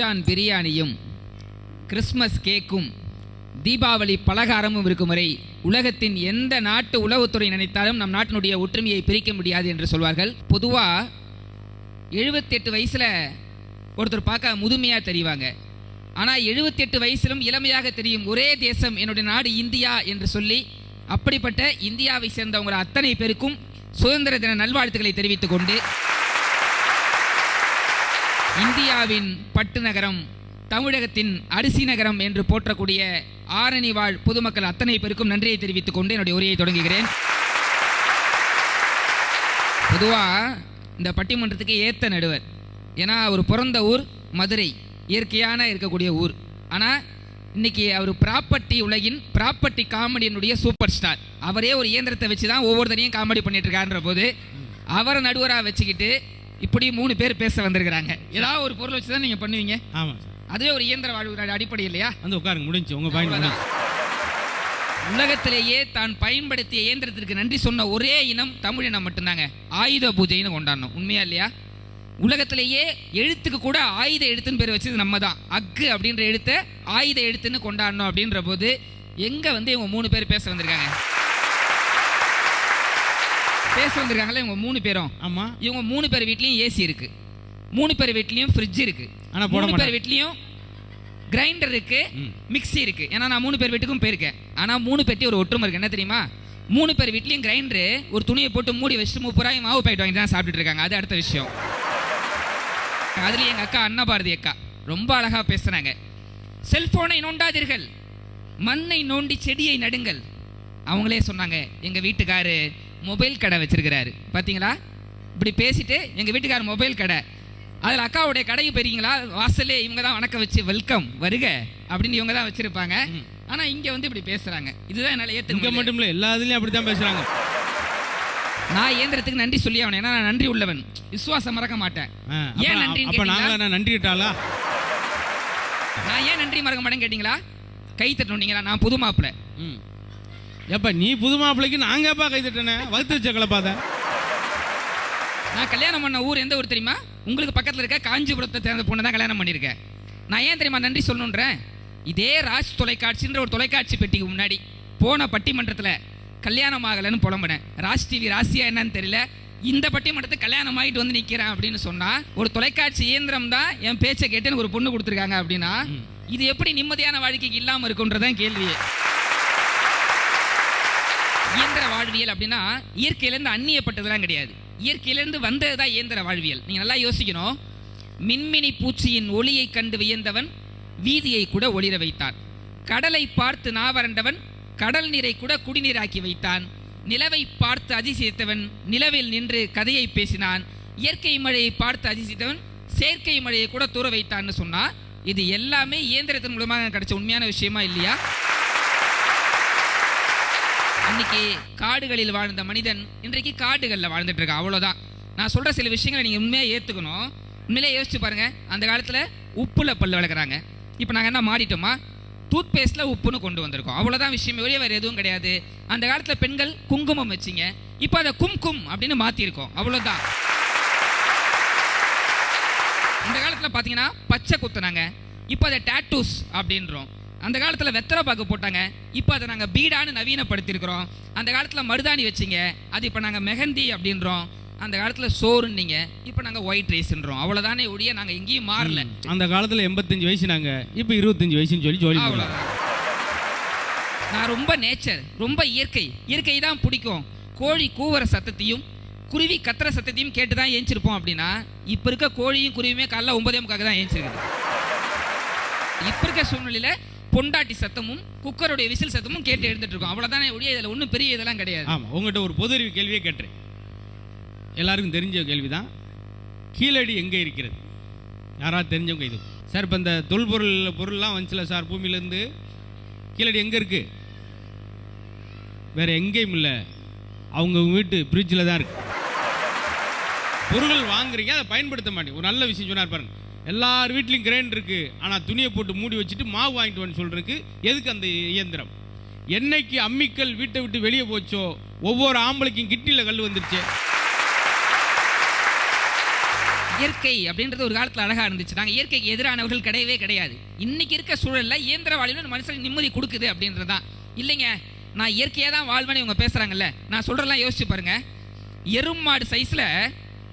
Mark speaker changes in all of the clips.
Speaker 1: ரம்ஜான் பிரியாணியும் கிறிஸ்மஸ் கேக்கும் தீபாவளி பலகாரமும் இருக்கும் வரை உலகத்தின் எந்த நாட்டு உளவுத்துறை நினைத்தாலும் நம் நாட்டினுடைய ஒற்றுமையை பிரிக்க முடியாது என்று சொல்வார்கள். பொதுவாக எழுபத்தெட்டு வயசில் ஒருத்தர் பார்க்க முதுமையாக தெரிவாங்க. ஆனால் எழுபத்தெட்டு வயசிலும் இளமையாக தெரியும் ஒரே தேசம் என்னுடைய நாடு இந்தியா என்று சொல்லி அப்படிப்பட்ட இந்தியாவை சேர்ந்தவங்க அத்தனை பேருக்கும் சுதந்திர தின நல்வாழ்த்துக்களை தெரிவித்துக் கொண்டு இந்தியாவின் பட்டு நகரம் தமிழகத்தின் அரிசி நகரம் என்று போற்றக்கூடிய ஆரணி வாழ் பொதுமக்கள் அத்தனை பேருக்கும் நன்றியை தெரிவித்துக் கொண்டு என்னுடைய உரையை தொடங்குகிறேன். பொதுவாக இந்த பட்டிமன்றத்துக்கு ஏத்த நடுவர். ஏன்னா அவர் பிறந்த ஊர் மதுரை. இயற்கையான இருக்கக்கூடிய ஊர். ஆனால் இன்னைக்கு அவர் ப்ராப்பர்ட்டி உலகின் ப்ராப்பர்ட்டி காமெடியினுடைய சூப்பர் ஸ்டார். அவரே ஒரு இயந்திரத்தை வச்சு தான் ஒவ்வொருத்தரையும் காமெடி பண்ணிட்டு இருக்காருன்ற போது அவரை நடுவராக வச்சுக்கிட்டு இப்படி மூணு பேர் பேச வந்திருக்கிறாங்க. ஏதாவது ஒரு பொருள் வச்சு தான் நீங்கள் பண்ணுவீங்க
Speaker 2: ஆமாம்
Speaker 1: அதுவே ஒரு இயந்திர வாழ்வு அடிப்படை இல்லையா?
Speaker 2: வந்து உட்காருங்க முடிஞ்சு. உங்கள் பாயிண்ட்
Speaker 1: உலகத்திலேயே தான் பயன்படுத்திய இயந்திரத்திற்கு நன்றி சொன்ன ஒரே இனம் தமிழ் இனம் மட்டும்தாங்க. ஆயுத பூஜைன்னு கொண்டாடணும். உண்மையா இல்லையா? உலகத்திலேயே எழுத்துக்கு கூட ஆயுத எழுத்துன்னு பேர் வச்சது நம்ம தான் அக்கு அப்படின்ற எழுத்தை ஆயுத எழுத்துன்னு கொண்டாடணும் அப்படின்ற போது எங்க வந்து இவங்க மூணு பேர் பேச வந்திருக்காங்க? பேச வந்திருக்காங்களே இவங்க மூணு பேரும்.
Speaker 2: ஆமாம்
Speaker 1: இவங்க மூணு பேர் வீட்லயும் ஏசி இருக்கு. மூணு பேர் வீட்லயும் ஃப்ரிட்ஜ் இருக்கு.
Speaker 2: ஆனா
Speaker 1: மூணு பேர். வீட்லயும் கிரைண்டர் இருக்கு
Speaker 2: ம்.
Speaker 1: மிக்ஸி இருக்கு. ஏன்னா நான் மூணு பேர் வீட்டுக்கும் போயிருக்கேன். ஆனா மூணு பெட்டி ஒரு ஒற்றுமை இருக்கு. என்ன தெரியுமா? மூணு பேர் வீட்லயும் கிரைண்டரு ஒரு துணியை போட்டு மூடி வச்சுட்டு முப்பது ரூபாய் மாவு பாக்கெட் வாங்கி தான் சாப்பிட்டுட்டு இருக்காங்க. அது அடுத்த விஷயம். அதுலயும் எங்க அக்கா அண்ணா பாரதி அக்கா ரொம்ப அழகா பேசுனாங்க செல்போனை நோண்டாதீர்கள். மண்ணை நோண்டி செடியை நடுங்கள். அவங்களே சொன்னாங்க எங்க வீட்டுக்காரு மொபைல் கடை வச்சிருக்கிறாரு. பாத்தீங்களா? இப்படி பேசிட்டு எங்க வீட்டுக்காரர் மொபைல் கடை. அதில் அக்காவுடைய கடைக்கு போயிருக்கீங்களா வாசல்லே இவங்க தான் வணக்கம் வச்சு வெல்கம் வருக அப்படின்னு இவங்க தான் வச்சிருப்பாங்க.
Speaker 2: ம்.
Speaker 1: ஆனா இங்க வந்து இப்படி பேசுறாங்க. இதுதான் என்னால முடியல.
Speaker 2: மட்டும் இல்லை எல்லா இதுலேயும் அப்படி தான் பேசுகிறாங்க
Speaker 1: நான் இயந்திரத்துக்கு நன்றி சொல்லி ஆகணும் ஏன்னா நான் நன்றி உள்ளவன். விசுவாசம் மறக்க மாட்டேன். ஏன் நன்றின்னு
Speaker 2: அப்போ? நாங்களா நான் நன்றி கிட்டாளா?
Speaker 1: நான் ஏன் நன்றி மறக்க மாட்டேன்னு கேட்டீங்களா? கை தட்டணுங்களா நான் புது மாப்பிள்ளை.
Speaker 2: ம் ஏப்பா நீ புது மாப்பிள்ளைக்கு நாங்கப்பா கை தட்டினே? வகுத்து வச்ச கலப்பாத
Speaker 1: நான் கல்யாணம் பண்ண ஊர் எந்த ஊர் தெரியுமா? உங்களுக்கு பக்கத்தில் இருக்க காஞ்சிபுரத்தை சேர்ந்த பொண்ணு தான் கல்யாணம் பண்ணியிருக்கேன். நான் ஏன் தெரியுமா நன்றி சொல்லணுன்றேன்? இதே ராஜ் தொலைக்காட்சின்ற ஒரு தொலைக்காட்சி பெட்டிக்கு முன்னாடி போன பட்டிமன்றத்தில் கல்யாணம் ஆகலைன்னு புலம்புனேன். ராஜ் டிவி ராசியா என்னன்னு தெரியல. இந்த பட்டிமன்றத்துக்கு கல்யாணம் ஆகிட்டு வந்து நிற்கிறேன் அப்படின்னு சொன்னா ஒரு தொலைக்காட்சி இயந்திரம் தான் என் பேச்சை கேட்டு எனக்கு ஒரு பொண்ணு கொடுத்துருக்காங்க அப்படின்னா. இது எப்படி நிம்மதியான வாழ்க்கைக்கு இல்லாமல் இருக்குன்றதான் கேள்வியே இயந்திர வாழ்வியல் அப்படின்னா இயற்கையிலேருந்து அந்நியப்பட்டதுலாம் கிடையாது. இயற்கையிலேருந்து வந்தது தான் இயந்திர வாழ்வியல். நீங்கள் நல்லா யோசிக்கணும். மின்மினி பூச்சியின் ஒளியை கண்டு வியந்தவன் வீதியை கூட ஒளிர வைத்தான். கடலை பார்த்து நாவரண்டவன் கடல் நீரை கூட குடிநீராக்கி வைத்தான். நிலவை பார்த்து அதிசயித்தவன் நிலவில் நின்று கதையை பேசினான். இயற்கை மழையை பார்த்து அதிசயித்தவன் செயற்கை மழையை கூட தூர வைத்தான்னு சொன்னால் இது எல்லாமே இயந்திரத்தின் மூலமாக கிடைச்ச உண்மையான விஷயமா இல்லையா? அன்னைக்கு காடுகளில் வாழ்ந்த மனிதன் இன்றைக்கு காடுகளில் வாழ்ந்துட்டு இருக்கான் அவ்வளோதான் நான் சொல்கிற சில விஷயங்களை நீங்கள் உண்மையாக ஏற்றுக்கணும் உண்மையிலே யோசிச்சு பாருங்க. அந்த காலத்தில் உப்புல பல்லு விளக்குறாங்க இப்போ நாங்கள் என்ன மாறிட்டோமா? டூத் பேஸ்ட்டில் உப்புன்னு கொண்டு வந்திருக்கோம். அவ்வளோதான் விஷயம். ஒரே வேறு எதுவும் கிடையாது. அந்த காலத்தில் பெண்கள் குங்குமம் வச்சிங்க. இப்போ அதை கும் கும் அப்படின்னு மாற்றிருக்கோம் அவ்வளோதான் இந்த காலத்தில் பார்த்தீங்கன்னா பச்சை குத்துனாங்க. இப்போ அதை டேட்டூஸ் அப்படின்றோம். அந்த காலத்துல வெத்தலை பாக்கு போட்டாங்க. இப்போ அதை நாங்க பீடான்னு நவீனப்படுத்தியிருக்கிறோம். அந்த காலத்துல மருதாணி வச்சிங்க. அது இப்போ நாங்க மெஹந்தி அப்படின்றோம். அந்த காலத்துல சோறுன்னீங்க. இப்போ நாங்க ஒயிட் ரைஸ்ன்றோம் அவ்வளவுதானே ஒழிய நாங்க எங்கேயும் மாறல.
Speaker 2: அந்த காலத்தில் எண்பத்தஞ்சு வயசு நாங்கள் இப்போ இருபத்தஞ்சு வயசுன்னு சொல்லி சொல்லி.
Speaker 1: அவ்வளவுதான். நான் ரொம்ப நேச்சர் ரொம்ப இயற்கை. இயற்கை தான் பிடிக்கும். கோழி கூவுற சத்தத்தையும் குருவி கத்துற சத்தத்தையும் கேட்டு தான் ஏஞ்சிருப்போம் அப்படின்னா இப்போ இருக்க கோழியும் குருவியுமே காலைல ஒன்பதே முக்காக்கு தான் ஏஞ்சிருக்குது. இப்போ இருக்க சூழ்நிலையில பொண்டாட்டி சத்தமும் குக்கருடைய விசில் சத்தமும் கேட்டு எழுந்துட்டு இருக்கோம் அவ்வளவுதானே ஒழிய இதில் ஒன்றும் பெரிய இதெல்லாம் கிடையாது.
Speaker 2: ஆமாம் உங்கள்கிட்ட ஒரு பொது அறிவு கேள்வியே கேட்டுறேன். எல்லாருக்கும் தெரிஞ்ச கேள்வி தான் கீழடி எங்கே இருக்கிறது? யாராவது தெரிஞ்சவங்க இது? சார் இப்போ இந்த தொல்பொருள் பொருள்லாம் வந்துச்சுல சார் பூமியிலேருந்து. கீழடி எங்கே இருக்குது வேறு எங்கேயும் இல்லை. அவங்க வீட்டு ஃப்ரிட்ஜில் தான் இருக்குது பொருள் வாங்குறீங்க அதை பயன்படுத்த மாட்டேங்க. ஒரு நல்ல விஷயம் சொன்னார் பாருங்க. எல்லார் வீட்லேயும் கிரைண்டர் இருக்குது ஆனால் துணியை போட்டு மூடி வச்சுட்டு மாவு வாங்கிட்டு வந்து சொல்கிறதுக்கு எதுக்கு அந்த இயந்திரம்? என்னைக்கு அம்மிக்கல் வீட்டை விட்டு வெளியே போச்சோ ஒவ்வொரு ஆம்பளைக்கும் கிட்னியில் கல் வந்துருச்சு.
Speaker 1: இயற்கை அப்படின்றது ஒரு காலத்தில் அழகாக இருந்துச்சு நாங்கள் இயற்கைக்கு எதிரானவர்கள் கிடையவே கிடையாது. இன்னைக்கு இருக்க சூழலில் இயந்திர வாழ்வில் மனுஷனுக்கு நிம்மதி கொடுக்குது அப்படின்றது தான். இல்லைங்க நான் இயற்கையாக தான் வாழ்வேன்னு இவங்க பேசுகிறாங்கல்ல நான் சொல்கிறலாம் யோசிச்சு பாருங்கள் எறும் மாடு சைஸில்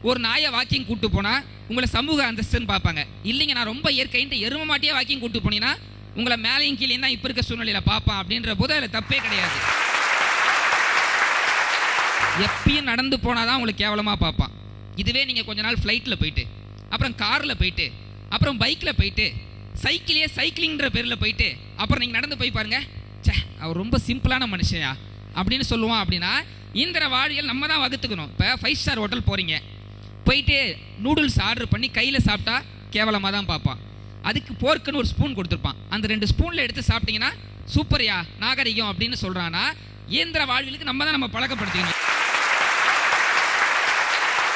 Speaker 1: ஒரு நாயை வாக்கிங் கூப்பிட்டு போனால் உங்களை சமூக அந்தஸ்துன்னு பார்ப்பாங்க. இல்லைங்க நான் ரொம்ப இயற்கைன்ட்டு எரும மாட்டியே வாக்கிங் கூட்டு போனீங்கன்னா உங்களை மேலையும் கீழே தான் இப்போ இருக்க சூழ்நிலையில் பார்ப்பான் அப்படின்ற போது அதில் தப்பே கிடையாது. எப்பயும் நடந்து போனால் தான் உங்களுக்கு கேவலமாக பார்ப்பான் இதுவே நீங்கள் கொஞ்ச நாள் ஃப்ளைட்டில் போயிட்டு அப்புறம் காரில் போயிட்டு அப்புறம் பைக்கில் போயிட்டு சைக்கிளே சைக்கிளிங்கிற பேரில் போயிட்டு அப்புறம் நீங்கள் நடந்து போய் பாருங்க ச்சே அவர் ரொம்ப சிம்பிளான மனுஷயா அப்படின்னு சொல்லுவான் அப்படின்னா இந்திர வாழ்வியல் நம்ம தான் வகுத்துக்கணும். இப்போ ஃபைவ் ஸ்டார் ஹோட்டல் போகிறீங்க போயிட்டு நூடுல்ஸ் ஆர்டர் பண்ணி கையில் சாப்பிட்டா கேவலமாக தான் பார்ப்பான். அதுக்கு போர்க்குன்னு ஒரு ஸ்பூன் கொடுத்துருப்பான். அந்த ரெண்டு ஸ்பூனில் எடுத்து சாப்பிட்டீங்கன்னா சூப்பர்யா நாகரிகம் அப்படின்னு சொல்கிறான்னா இயந்திர வாழ்விலுக்கு நம்ம தான் நம்ம பழக்கப்படுத்திக்கணும்.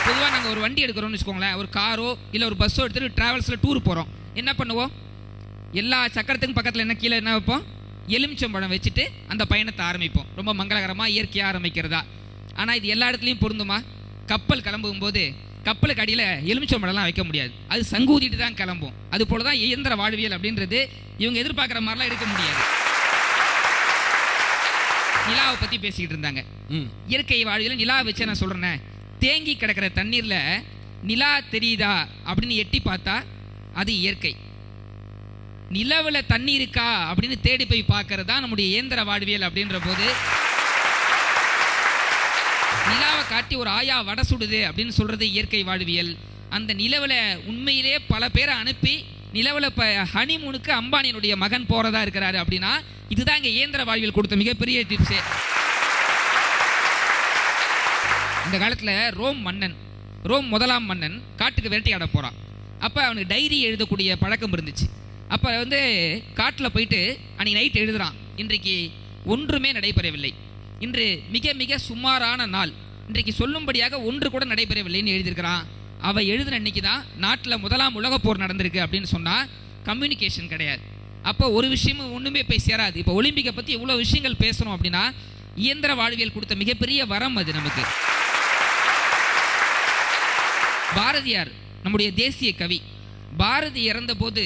Speaker 1: பொதுவாக நாங்கள் ஒரு வண்டி எடுக்கிறோம்னு வச்சுக்கோங்களேன். ஒரு காரோ இல்லை ஒரு பஸ்ஸோ எடுத்துகிட்டு ட்ராவல்ஸில் டூர் போகிறோம் என்ன பண்ணுவோம்? எல்லா சக்கரத்துக்கும் பக்கத்தில் என்ன கீழே என்ன வைப்போம்? எலுமிச்சம்பழம் வச்சுட்டு அந்த பயணத்தை ஆரம்பிப்போம். ரொம்ப மங்களகரமாக இயற்கையாக ஆரம்பிக்கிறதா. ஆனால் இது எல்லா இடத்துலையும் பொருந்துமா? கப்பல் கிளம்பும் போது கப்பலுக்கு அடியில் எலுமிச்சம்பழம்லாம் வைக்க முடியாது. அது சங்கூதிட்டு தான் கிளம்பும். அது போல தான் இயந்திர வாழ்வியல் அப்படின்றது இவங்க எதிர்பார்க்குற மாதிரிலாம் எடுக்க முடியாது. நிலாவை பற்றி பேசிக்கிட்டு இருந்தாங்க. இயற்கை வாழ்வியல் நிலா வச்சு நான் சொல்றேனே. தேங்கி கிடக்கிற தண்ணீர்ல நிலா தெரியுதா அப்படின்னு எட்டி பார்த்தா அது இயற்கை. நிலவுல தண்ணி இருக்கா அப்படின்னு தேடி போய் பார்க்கறது தான் நம்முடைய இயந்திர வாழ்வியல் அப்படின்ற போது நிலாவை காட்டி ஒரு ஆயா வடை சுடுது அப்படின்னு சொல்கிறது இயற்கை வாழ்வியல். அந்த நிலவில் உண்மையிலே பல பேரை அனுப்பி நிலவில் இப்போ ஹனிமூனுக்கு அம்பானியனுடைய மகன் போகிறதா இருக்கிறாரு அப்படின்னா இதுதான் இங்கே இயந்திர வாழ்வியல் கொடுத்த மிகப்பெரிய டிப்ஸே இந்த காலத்தில் ரோம் மன்னன் ரோம் முதலாம் மன்னன் காட்டுக்கு வேட்டையாட போகிறான் அப்போ அவனுக்கு டைரி எழுதக்கூடிய பழக்கம் இருந்துச்சு. அப்போ வந்து காட்டில் போயிட்டு அன்றைக்கி நைட் எழுதுகிறான் இன்றைக்கு ஒன்றுமே நடைபெறவில்லை. இன்று மிக மிக சுமாரான நாள். இன்றைக்கு சொல்லும்படியாக ஒன்று கூட நடைபெறவில்லைன்னு எழுதியிருக்கிறான். அவள் எழுதின அன்னைக்கு தான் நாட்டில் முதலாம் உலகப் போர் நடந்திருக்கு அப்படின்னு சொன்னால் கம்யூனிகேஷன் கிடையாது. அப்போ ஒரு விஷயமும் ஒன்றுமே போய் சேராது. இப்போ ஒலிம்பிக்கை பற்றி இவ்வளோ விஷயங்கள் பேசணும் அப்படின்னா இயந்திர வாழ்வியல் கொடுத்த மிகப்பெரிய வரம் அது நமக்கு. பாரதியார் நம்முடைய தேசிய கவி பாரதி இறந்தபோது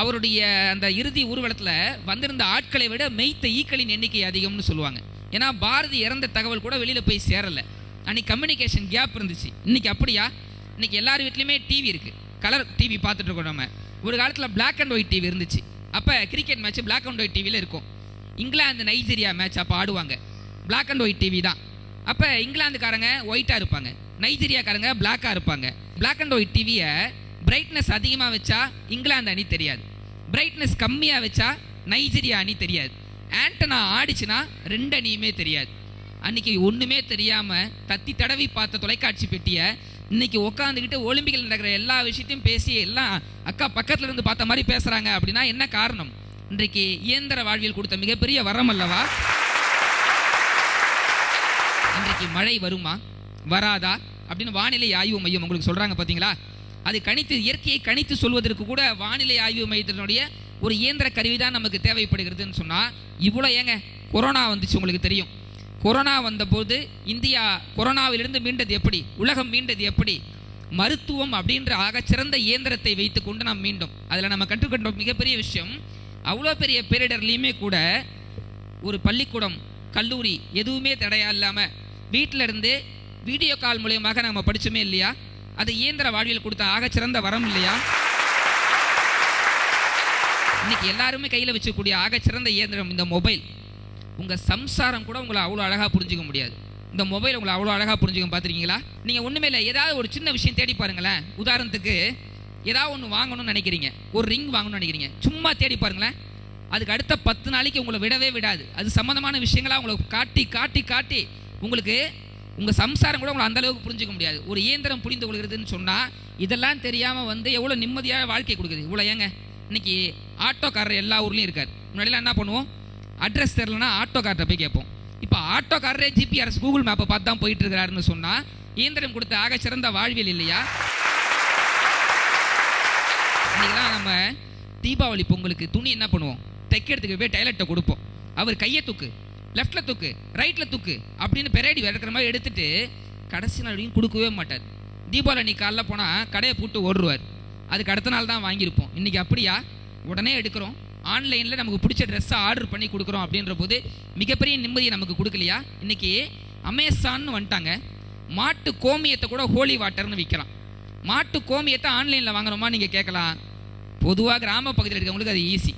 Speaker 1: அவருடைய அந்த இறுதி ஊர்வலத்தில் வந்திருந்த ஆட்களை விட மெய்த்த ஈக்களின் எண்ணிக்கை அதிகம்னு சொல்லுவாங்க. ஏன்னா பாரதி இறந்த தகவல் கூட வெளியில் போய் சேரலை. அன்னைக்கு கம்யூனிகேஷன் கேப் இருந்துச்சு. இன்றைக்கி அப்படியா? இன்றைக்கி எல்லார் வீட்லேயுமே டிவி இருக்குது கலர் டிவி பார்த்துட்டு இருக்கோம் நம்ம. ஒரு காலத்தில் பிளாக் அண்ட் ஒயிட் டிவி இருந்துச்சு. அப்போ cricket match black and white டிவியில் இருக்கும். இங்கிலாந்து நைஜீரியா மேட்ச் அப்போ ஆடுவாங்க. பிளாக் அண்ட் ஒயிட் டிவி தான். அப்போ இங்கிலாந்துக்காரங்க ஒயிட்டாக இருப்பாங்க. நைஜீரியாக்காரங்க பிளாக்காக இருப்பாங்க. பிளாக் அண்ட் ஒயிட் டிவியை பிரைட்னஸ் அதிகமாக வச்சா இங்கிலாந்து அணி தெரியாது. பிரைட்னஸ் கம்மியாக வச்சா நைஜீரியா அணி தெரியாது. ஆண்டனா ஆடிச்சுன்னா ரெண்டு அணியுமே தெரியாது. அன்னைக்கு ஒன்றுமே தெரியாமல் தத்தி தடவி பார்த்த தொலைக்காட்சி பெட்டியை இன்னைக்கு உட்காந்துக்கிட்டு ஒலிம்பிக்கில் நடக்கிற எல்லா விஷயத்தையும் பேசி எல்லாம் அக்கா பக்கத்தில் இருந்து பார்த்த மாதிரி பேசுகிறாங்க அப்படின்னா என்ன காரணம்? இன்றைக்கு இயந்திர வாழ்வியல் கொடுத்த மிகப்பெரிய வரம் அல்லவா? இன்றைக்கு மழை வருமா? வராதா? அப்படின்னு வானிலை ஆய்வு மையம் உங்களுக்கு சொல்கிறாங்க பார்த்தீங்களா அது கணித்து இயற்கையை கணித்து சொல்வதற்கு கூட வானிலை ஆய்வு மையத்தினுடைய ஒரு இயந்திர கருவி தான் நமக்கு தேவைப்படுகிறதுன்னு சொன்னால் இவ்வளோ ஏங்க கொரோனா வந்துச்சு உங்களுக்கு தெரியும். கொரோனா வந்தபோது இந்தியா கொரோனாவிலிருந்து மீண்டது எப்படி? உலகம் மீண்டது எப்படி? மருத்துவம் அப்படின்ற ஆகச்சிறந்த இயந்திரத்தை வைத்துக்கொண்டு நாம் மீண்டும். அதில் நம்ம கற்றுக்கொண்ட மிகப்பெரிய விஷயம் அவ்வளோ பெரிய பேரிடர்லேயுமே கூட ஒரு பள்ளிக்கூடம் கல்லூரி எதுவுமே தடையா இல்லாமல் வீட்டில் இருந்து வீடியோ கால் மூலியமாக நம்ம படித்தோமே இல்லையா? அது இயந்திர வாழ்வியல் கொடுத்த ஆகச்சிறந்த வரம் இல்லையா? இன்னைக்கு எல்லாருமே கையில் வச்சுக்கூடிய ஆகச்சிறந்த இயந்திரம் இந்த மொபைல். உங்கள் சம்சாரம் கூட உங்களை அவ்வளோ அழகாக புரிஞ்சிக்க முடியாது. இந்த மொபைல் உங்களை அவ்வளோ அழகாக புரிஞ்சுக்க பார்த்துருக்கீங்களா நீங்கள் ஒன்றுமே இல்லை ஏதாவது ஒரு சின்ன விஷயம் தேடி பாருங்களேன். உதாரணத்துக்கு ஏதாவது ஒன்று வாங்கணும்னு நினைக்கிறீங்க. ஒரு ரிங் வாங்கணும்னு நினைக்கிறீங்க. சும்மா தேடி பாருங்களேன். அதுக்கு அடுத்த பத்து நாளைக்கு உங்களை விடவே விடாது. அது சம்மந்தமான விஷயங்களாக உங்களுக்கு காட்டி காட்டி காட்டி உங்களுக்கு உங்கள் சம்சாரம் கூட உங்களை அந்தளவுக்கு புரிஞ்சிக்க புரிஞ்சுக்க முடியாது. ஒரு இயந்திரம் புரிந்து கொள்கிறதுன்னு சொன்னால் இதெல்லாம் தெரியாமல் வந்து எவ்வளோ நிம்மதியாக வாழ்க்கை கொடுக்குது. இவ்வளோ ஏங்க? இன்னைக்கு ஆட்டோக்காரர் எல்லா ஊர்லேயும் இருக்கார். முன்னாடிலாம் என்ன பண்ணுவோம்? அட்ரஸ் தெரிலனா ஆட்டோக்கார்ட்ட போய் கேட்போம். இப்போ ஆட்டோக்காரரே ஜிபிஆர்எஸ் கூகுள் மேப்பை பார்த்து தான் போயிட்டு இருக்கிறாருன்னு சொன்னால் இயந்திரம் கொடுத்த ஆக சிறந்த வாழ்வியல் இல்லையா? இன்னைக்கெல்லாம் நம்ம தீபாவளி பொங்கலுக்கு துணி என்ன பண்ணுவோம்? தைக்கிறதுக்கு போய் டைலர்ட்டை கொடுப்போம். அவர் கையை தூக்கு லெஃப்டில் தூக்கு ரைட்டில் தூக்கு அப்படின்னு பெரேடி விளக்குற மாதிரி எடுத்துட்டு கடைசி நாளையும் கொடுக்கவே மாட்டார். தீபாவளி அன்னைக்கு காலைல போனால் கடையை பூட்டு ஓடுருவார். அதுக்கு அடுத்த நாள் தான் வாங்கியிருப்போம். இன்றைக்கி அப்படியா? உடனே எடுக்கிறோம். ஆன்லைனில் நமக்கு பிடிச்ச ட்ரெஸ்ஸை ஆர்டர் பண்ணி கொடுக்குறோம் அப்படின்ற போது மிகப்பெரிய நிம்மதியை நமக்கு கொடுக்கலையா? இன்றைக்கி அமேசான்னு வந்துட்டாங்க. மாட்டு கோமியத்தை கூட ஹோலி வாட்டர்னு விற்கலாம் மாட்டு கோமியத்தை ஆன்லைனில் வாங்குறோமா நீங்கள் கேட்கலாம். பொதுவாக கிராம பகுதியில் இருக்கவங்களுக்கு அது ஈஸி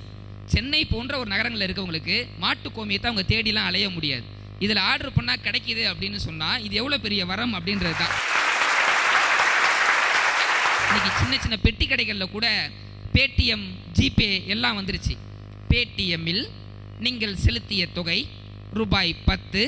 Speaker 1: சென்னை போன்ற ஒரு நகரங்களில் இருக்கவங்களுக்கு மாட்டு கோமியத்தை அவங்க தேடிலாம் அலைய முடியாது. இதில் ஆர்டர் பண்ணால் கிடைக்கிது அப்படின்னு சொன்னால் இது எவ்வளோ பெரிய வரம் அப்படின்றது தான். இன்னைக்கு சின்ன சின்ன பெட்டி கடைகளில் கூட பேடிஎம் ஜிபே எல்லாம் வந்துருச்சு. பேடிஎம்மில் நீங்கள் செலுத்திய தொகை ரூபாய் பத்து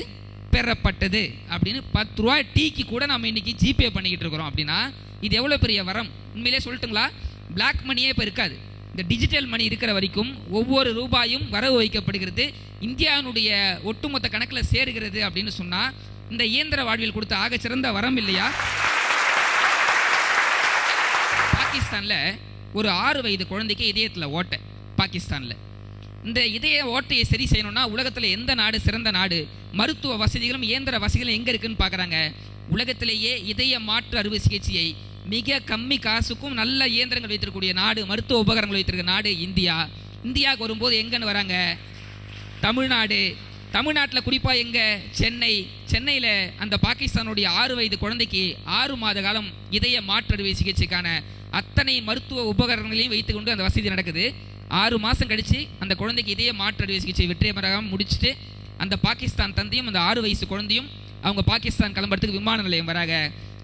Speaker 1: பெறப்பட்டது. அப்படின்னு பத்து ரூபாய் டீக்கு கூட நம்ம இன்னைக்கு ஜிபே பண்ணிக்கிட்டு இருக்கிறோம் அப்படின்னா இது எவ்வளோ பெரிய வரம்? உண்மையிலே சொல்லட்டுங்களா? பிளாக் மணியே இப்போ இருக்காது. இந்த டிஜிட்டல் மணி இருக்கிற வரைக்கும் ஒவ்வொரு ரூபாயும் வரவு வைக்கப்படுகிறது. இந்தியாவினுடைய ஒட்டுமொத்த கணக்கில் சேருகிறது அப்படின்னு சொன்னால் இந்த இயந்திர வாழ்வில் கொடுத்த ஆக சிறந்த வரம் இல்லையா? பாகிஸ்தானில் ஒரு ஆறு வயது குழந்தைக்கு இதயத்தில் ஓட்டை பாகிஸ்தானில். இந்த இதய ஓட்டையை சரி செய்யணும்னா உலகத்தில் எந்த நாடு சிறந்த நாடு? மருத்துவ வசதிகளும் இயந்திர வசதிகளும் எங்கே இருக்குன்னு பார்க்குறாங்க உலகத்திலேயே இதய மாற்று அறுவை சிகிச்சையை மிக கம்மி காசுக்கும் நல்ல இயந்திரங்கள் வைத்திருக்கக்கூடிய நாடு மருத்துவ உபகரணங்கள் வைத்திருக்க நாடு இந்தியா. இந்தியாவுக்கு வரும்போது எங்கன்னு வராங்க? தமிழ்நாடு. தமிழ்நாட்டில் குறிப்பாக எங்கே? சென்னை. சென்னையில் அந்த பாகிஸ்தானுடைய ஆறு வயது குழந்தைக்கு ஆறு மாத காலம் இதய மாற்றறுவை சிகிச்சைக்கான அத்தனை மருத்துவ உபகரணங்களையும் வைத்துக்கொண்டு அந்த வசதி நடக்குது. ஆறு மாதம் கழித்து அந்த குழந்தைக்கு இதையே மாற்று அறுவை சிகிச்சை வெற்றிகரமாக முடிச்சுட்டு அந்த பாகிஸ்தான் தந்தையும் அந்த ஆறு வயசு குழந்தையும் அவங்க பாகிஸ்தான் கிளம்புறதுக்கு விமான நிலையம் வராங்க.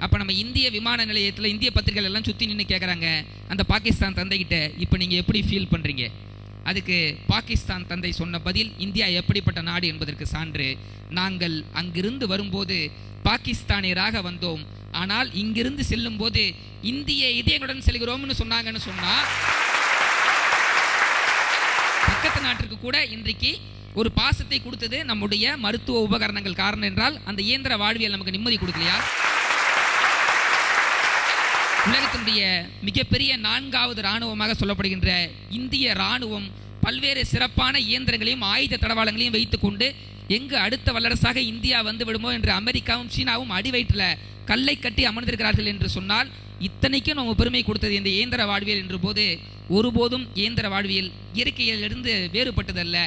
Speaker 1: அப்போ நம்ம இந்திய விமான நிலையத்தில் இந்திய பத்திரிகைகள் எல்லாம் சுற்றி நின்று கேட்குறாங்க அந்த பாகிஸ்தான் தந்தைகிட்ட இப்போ நீங்கள் எப்படி ஃபீல் பண்ணுறீங்க அதுக்கு பாகிஸ்தான் தந்தை சொன்ன பதில் இந்தியா எப்படிப்பட்ட நாடு என்பதற்கு சான்று நாங்கள் அங்கிருந்து வரும்போது பாகிஸ்தானியராக வந்தோம். ஆனால் இங்கிருந்து செல்லும்போது இந்திய இதயங்களுடன் செல்கிறோம்னு சொன்னாங்கன்னு சொன்னா பக்கத்து நாட்டிற்கு கூட இன்றைக்கு ஒரு பாசத்தை கொடுத்தது நம்முடைய மருத்துவ உபகரணங்கள். காரணம் என்றால் அந்த இயந்திர வாழ்வியல் நமக்கு நிம்மதி கொடுக்கலையா? உலகத்தினுடைய மிகப்பெரிய நான்காவது இராணுவமாக சொல்லப்படுகின்ற இந்திய இராணுவம் பல்வேறு சிறப்பான இயந்திரங்களையும் ஆயுத தடவாளங்களையும் வைத்துக்கொண்டு எங்கு அடுத்த வல்லரசாக இந்தியா வந்து விடுமோ என்று அமெரிக்காவும் சீனாவும் அடிவயிற்றில் கல்லை கட்டி அமர்ந்திருக்கிறார்கள் என்று சொன்னால் இத்தனைக்கும் நம்ம பெருமை கொடுத்தது இந்த இயந்திர வாழ்வியல் என்ற போது ஒருபோதும் இயந்திர வாழ்வியல் இயற்கையிலிருந்து வேறுபட்டதல்ல.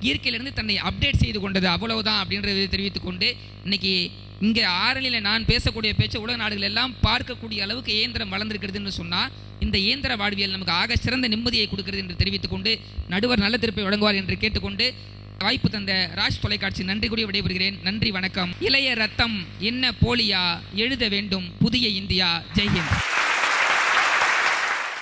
Speaker 1: இயற்கையிலிருந்து தன்னை அப்டேட் செய்து கொண்டது அவ்வளவுதான் அப்படின்றதை தெரிவித்துக்கொண்டு இன்னைக்கு இங்கே ஆரணியில் நான் பேசக்கூடிய பேச்சு உலக நாடுகள் எல்லாம் பார்க்கக்கூடிய அளவுக்கு இயந்திரம் வளர்ந்திருக்கிறதுன்னு சொன்னால் இந்த இயந்திர வாழ்வியல் நமக்கு ஆக சிறந்த நிம்மதியை கொடுக்கிறது என்று தெரிவித்துக் கொண்டு நடுவர் நல்ல திருப்பை வழங்குவார் என்று கேட்டுக்கொண்டு வாய்ப்பு தந்த ராஜ் தொலைக்காட்சி நன்றி கூடிய விடைபெறுகிறேன். நன்றி வணக்கம். இளைய ரத்தம் என்ன போலியா? எழுத வேண்டும். புதிய இந்தியா. ஜெய்ஹிந்த்